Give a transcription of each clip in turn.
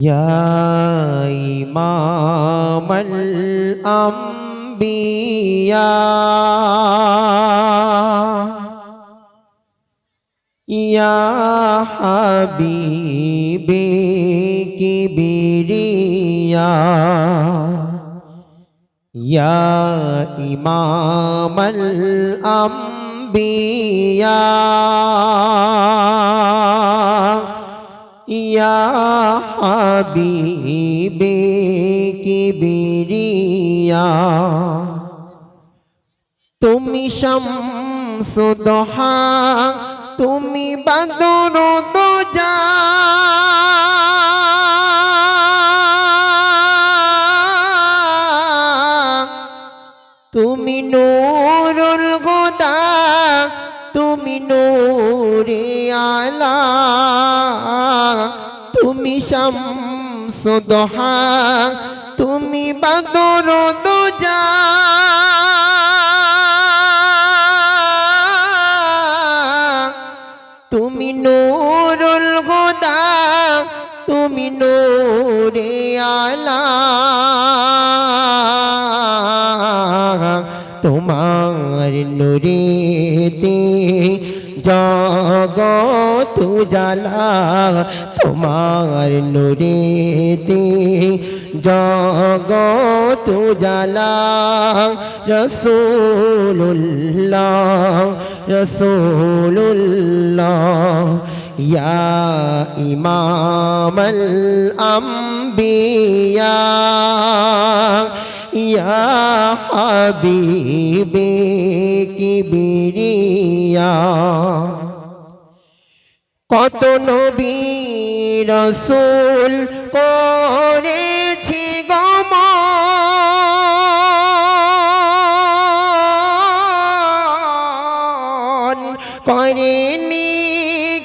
يا إمام الأنبياء يا حبيبي كبرياء يا إمام الأنبياء হাবিবে কিবিরিয়া। তুমি শামসুদহা তুমি বাদর দোজা তুমি নূরুল গোদা তুমি নূরে আলা। তুমি শাম দোহা তুমি বাদর দোজা তোমার নূরেতে জগত জালা তোমার নূরেতে জগত জালা রসুল্লাহ রসুল্লাহ ইয়া ইমামাল আম্বিয়া ইয়া হাবিবে কিবরিয়া কত নবী রসুল করেছি গমন করেনি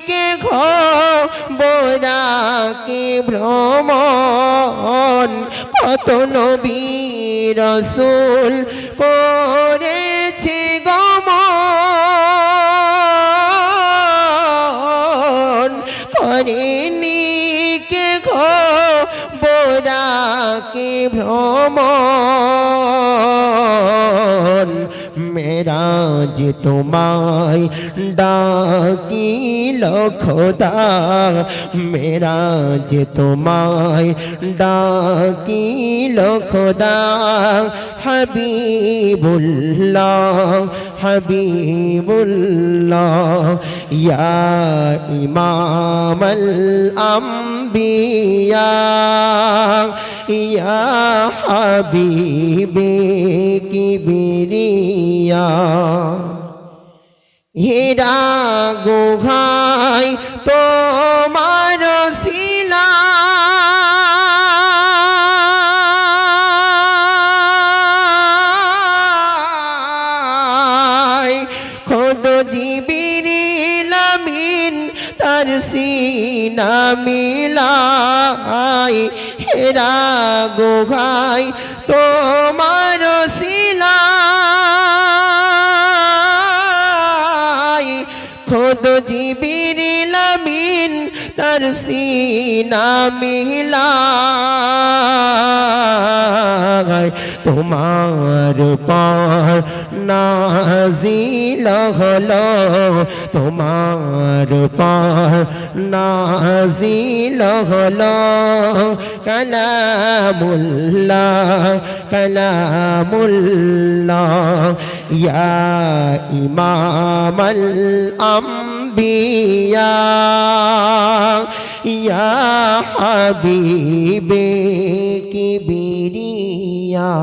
কে ঘোরা কে ভ্রমণ। কত নবী রসুল করেছে গম করেনি কে ঘোরা কে ভ্রমণ। মেরাজ তোমায় ডাকিল খোদা মেরাজ তোমায় ডাকিল খোদা হাবিবুল্লাহ হাবিবুল্লাহ ইয়া ইমামাল আম্বিয়া ইয়া হাবিবে কিবরিয়া হীরা গুহাই তোমার শিলা। খোদ জিবিরিলামিন তার সিনা মিলাই। হেরা গুহাই তোমার শিলা। খোদ জিবিরিলামিন তার সিনা মিলায়। তোমার পর নাজিল হলো তোমার পর নাজিল হলো কালামুল্লাহ কালামুল্লাহ ইয়া ইমামাল আম্বিয়া ইয়া হাবিবে কিবরিয়া।